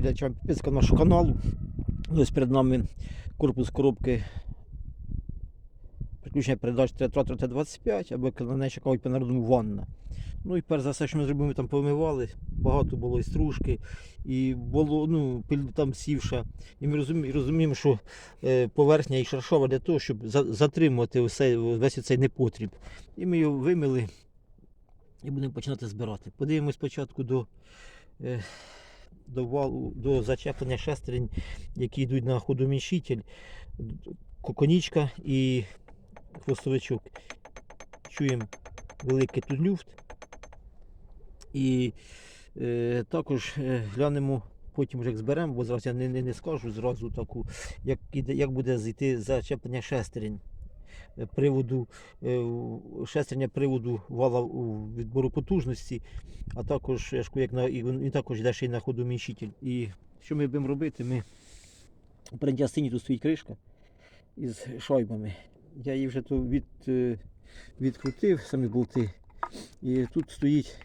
глядачам підписка нашого каналу. Ось перед нами корпус коробки приключення передач Театратор Т-25, або на ще по народному ванна. Ну і перш за все, що ми зробили, ми там помивали, багато було і стружки, і було ну, пиль там сівша. І ми розуміємо, розуміємо що е, поверхня і шаршова для того, щоб за, затримувати весь цей непотріб. І ми його вимили і будемо починати збирати. Подивимось спочатку до, е, до валу, до зачеплення шестерень, які йдуть на ходомішитель, коконічка і хвостовичок. Чуємо великий тут люфт. І е, також е, глянемо потім, вже як зберемо, бо зараз я не, не, не скажу зразу таку, як, як буде зайти зачеплення шестерень. Е, Приводу е, шестерня приводу вала відбору потужності, а також як на і він також йде ще й на ходоміщитель. І що ми будемо робити? Ми в передній тут стоїть кришка із шайбами. Я її вже то від, е, відкрутив, самі болти. І тут стоїть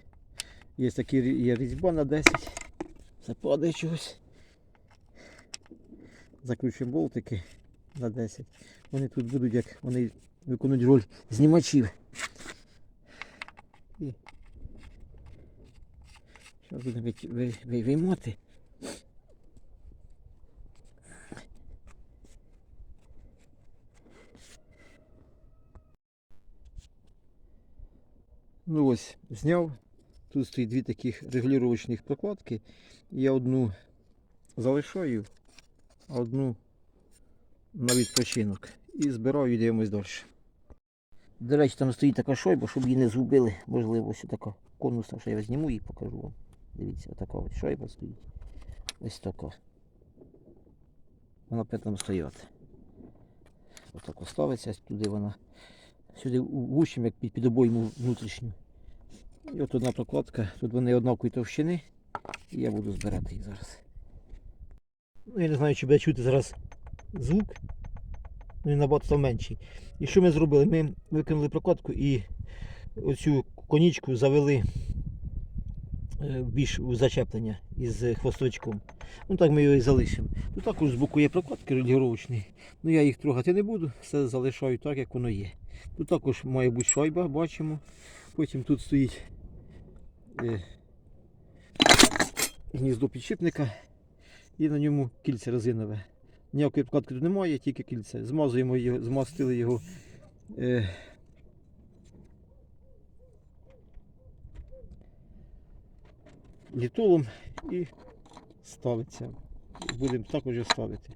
Є такі є різьба на 10. Це падає чогось. Закручуємо болтики на 10. Вони тут будуть, як вони виконують роль знімачів. І зараз будемо виймати. Ну ось, зняв. Тут стоїть дві таких регулювачних прокладки. Я одну залишаю, а одну на відпочинок. І збираю і дивимось далі. До речі, там стоїть така шойба, щоб її не згубили. Можливо, ось така конуса, що я зніму і покажу вам. Дивіться, отака ось шойба стоїть. Ось така. Вона там стояти. Отак ставиться, туди вона. Сюди вущим, як під, обойму внутрішню. І от одна прокладка, тут вони однакової товщини, і я буду збирати їх зараз. Ну, я не знаю, чи буде чути зараз звук, він набагато менший. І що ми зробили? Ми викинули прокладку і оцю конічку завели е, більш у зачеплення із хвостовичком. Ну так ми його і залишимо. Тут також з боку є прокладки регулювачні, ну я їх трогати не буду, все залишаю так, як воно є. Тут також має бути шайба, бачимо. Потім тут стоїть е, гніздо підшипника і на ньому кільце резинове. Ніякої обкладки тут немає, тільки кільце. Змазуємо його, змастили його е, літолом і ставиться. Будемо також ставити.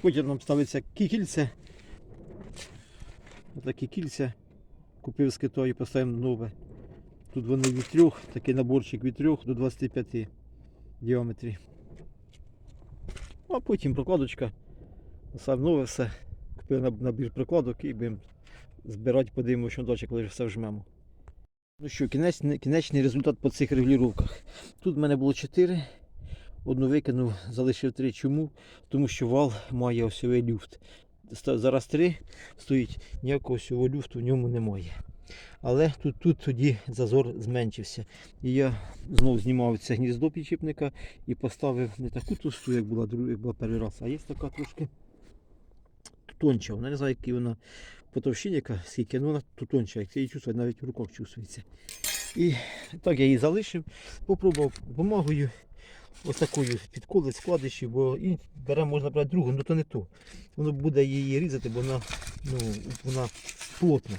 Потім нам ставиться кільце. Отакі кільця купив з Китаю, поставив нове. Тут вони від 3, такий наборчик від 3 до 25 в діаметрі. А потім прокладочка. Нове все. Купив набір прокладок і будемо збирати, подивимося, що далі, коли все вжмемо. Ну що, кінечний, кінечний результат по цих регулюваннях. Тут в мене було 4. Одну викинув, залишив 3. Чому? Тому що вал має осьовий люфт. Зараз 3 стоїть, ніякого осьового люфту в ньому немає. Але тут, тут тоді зазор зменшився. І я знову знімав це гніздо підчіпника і поставив не таку товсту, як була, як була перший раз, а є така трошки тонча. Вона не знаю, який вона по товщині, яка скільки, ну вона тут тонча, як я її чувствую, навіть в руках чувствується. І так я її залишив, попробував бумагою. Ось такою підколи складищі, бо і беремо можна брати другу, але то не то. Воно буде її різати, бо вона, ну, вона плотна.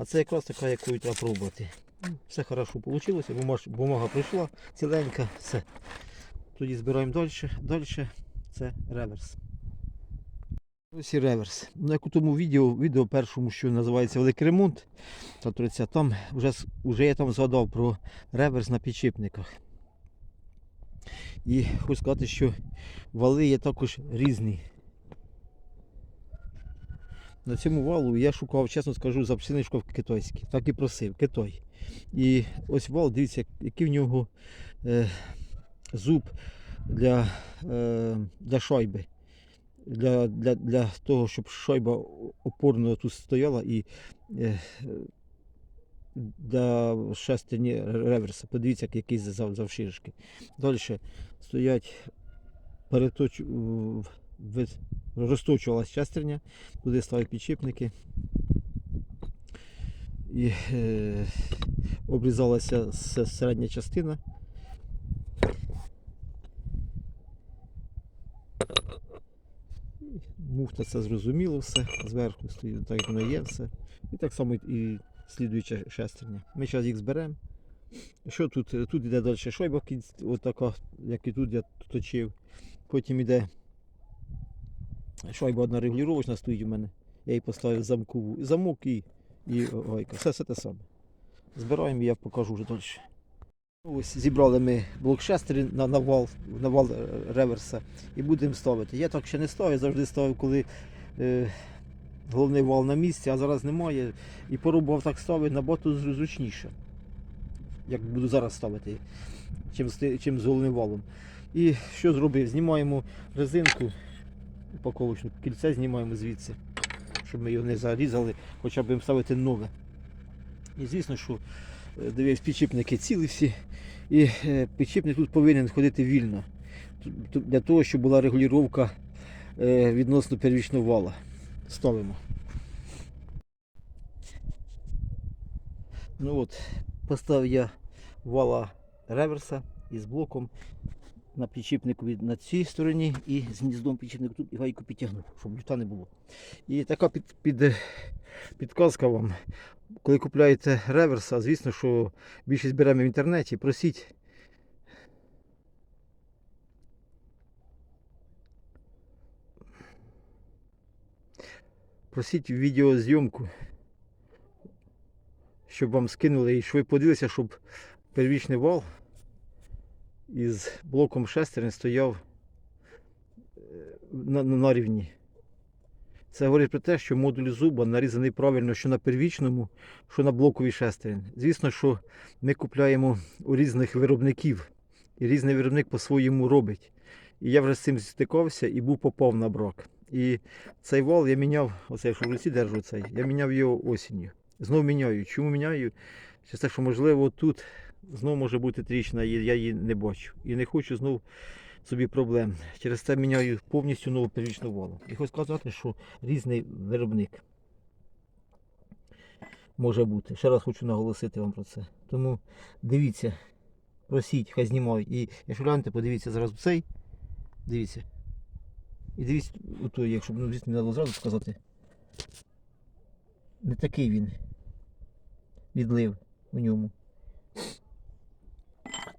А це якраз така, якою треба пробувати. Ну, Все хорошо вийшло, бумага, прийшла ціленька, все. Тоді збираємо далі. Далі це реверс. Ось і реверс. Ну, як у тому відео, відео першому, що називається Великий ремонт, та 30, там вже, вже я там згадав про реверс на підшипниках. І хочу сказати, що вали є також різні. На цьому валу я шукав, чесно скажу, запчиночку китайські. Так і просив, Китай. І ось вал, дивіться, який в нього е, зуб для, е, для шайби. Для, для, для того, щоб шайба опорно тут стояла і е, до шестерні реверса. Подивіться, як- який завширшки. Далі стоять переточ... розточувалась шестерня, туди ставлять підшипники. І е, обрізалася середня частина. Муфта це зрозуміло все, зверху стоїть, так воно є все. І так само і слідуюча шестерня. Ми зараз їх зберемо. Що тут? Тут йде далі шойба, отака, як і тут я точив. Потім йде шойба одна регулювачна стоїть у мене. Я її поставив замкову. Замок і, і гайка. Все, все те саме. Збираємо і я покажу вже далі. Ось зібрали ми блок шестері на, на, вал, на вал е, реверса і будемо ставити. Я так ще не ставив, завжди ставив, коли е, головний вал на місці, а зараз немає. І порубав так ставити набагато зру- зручніше. Як буду зараз ставити, чим, чим з головним валом. І що зробив? Знімаємо резинку, упаковочну, кільце знімаємо звідси, щоб ми його не зарізали, хоча б будемо ставити нове. І звісно, що е, дивись, підшипники цілі всі. І е, підшипник тут повинен ходити вільно. Для того, щоб була регулювання е, відносно первічного вала. Ставимо. Ну от, поставив я вала реверса із блоком на підшипнику від, на цій стороні і з гніздом підшипнику тут і гайку підтягнув, щоб люта не було. І така під, під, підказка вам. Коли купляєте реверса, звісно, що більшість беремо в інтернеті, просіть. Просіть відеозйомку, щоб вам скинули і щоб ви подивилися, щоб первічний вал із блоком шестерень стояв е, на, на, рівні. Це говорить про те, що модуль зуба нарізаний правильно, що на первічному, що на блоковій шестерень. Звісно, що ми купляємо у різних виробників, і різний виробник по-своєму робить. І я вже з цим стикався і був попав на брак. І цей вал я міняв, оцей, що в руці держу цей, я міняв його осінню. Знову міняю. Чому міняю? Через те, що можливо тут знову може бути тріщина, я її не бачу. І не хочу знову собі проблем. Через це міняю повністю нову первічну валу. І хочу сказати, що різний виробник може бути. Ще раз хочу наголосити вам про це. Тому дивіться, просіть, хай знімають. І якщо глянете, подивіться зараз цей. Дивіться. І дивіться, ото, якщо б ну, звісно, не треба зразу сказати. Не такий він. Відлив у ньому.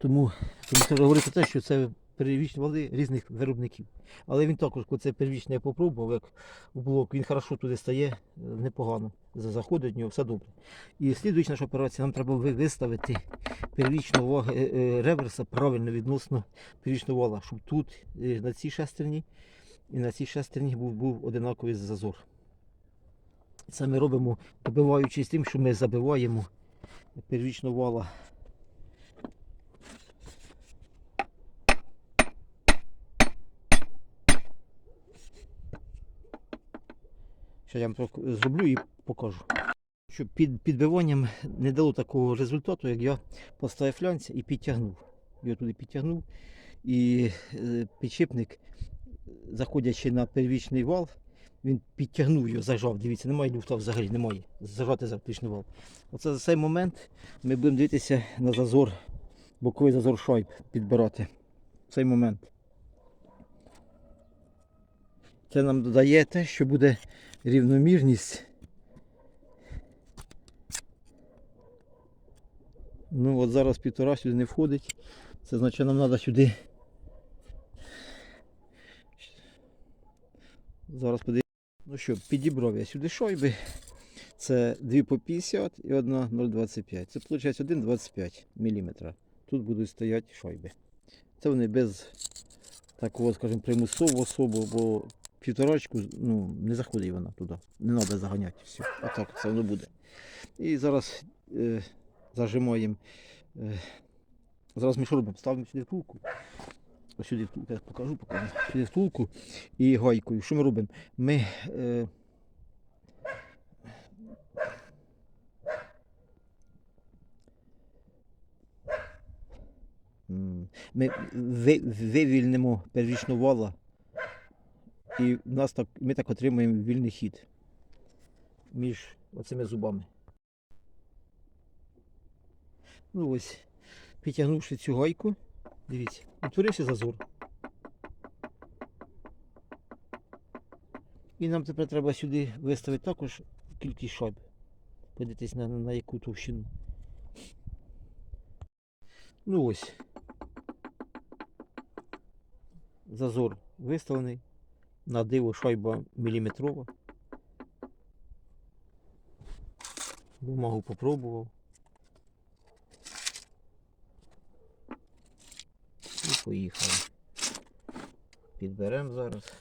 Тому, тому це говорить про те, що це первічні вали різних виробників. Але він також, коли це первічне я попробував, як у блок, він хорошо туди стає, е, непогано. Заходить в нього, все добре. І слідуюча наша операція, нам треба виставити первічну вагу е, е, реверса правильно відносно первічного вала, щоб тут на цій шестерні і на цій шестерні був, був одинаковий зазор. Це ми робимо, добиваючись тим, що ми забиваємо первічного вала Ще я вам зроблю і покажу. Що під підбиванням не дало такого результату, як я поставив флянця і підтягнув. Я туди підтягнув. І е, підшипник, заходячи на первічний вал, він підтягнув його, зажав. Дивіться, немає люфта взагалі, немає. Зажати за первічний вал. Оце за цей момент ми будемо дивитися на зазор, боковий зазор шайб підбирати. В цей момент. Це нам додає те, що буде рівномірність. Ну от зараз півтора сюди не входить. Це значить нам треба сюди. Зараз подивимося. Ну що, підібрав я сюди шойби. Це 2 по 50 і одна 0,25. Це виходить 1,25 мм. Тут будуть стояти шойби. Це вони без такого, скажімо, примусового особу, бо Півторочку ну, не заходить вона туди. Не треба заганяти. все, А так все воно буде. І зараз е, зажимаємо. Е, зараз ми що робимо? ставимо сюди втулку. Ось сюди втулку, я покажу, покажу. Сюди втулку і гайкою. Що ми робимо? Ми е, Ми вивільнимо первічну вала і в нас так, ми так отримуємо вільний хід між оцими зубами. Ну ось, підтягнувши цю гайку, дивіться, утворився зазор. І нам тепер треба сюди виставити також кількість шайб. Подивитись на, на яку товщину. Ну ось. Зазор виставлений. На диво шайба міліметрова. Бумагу попробував. І поїхали. Підберемо зараз.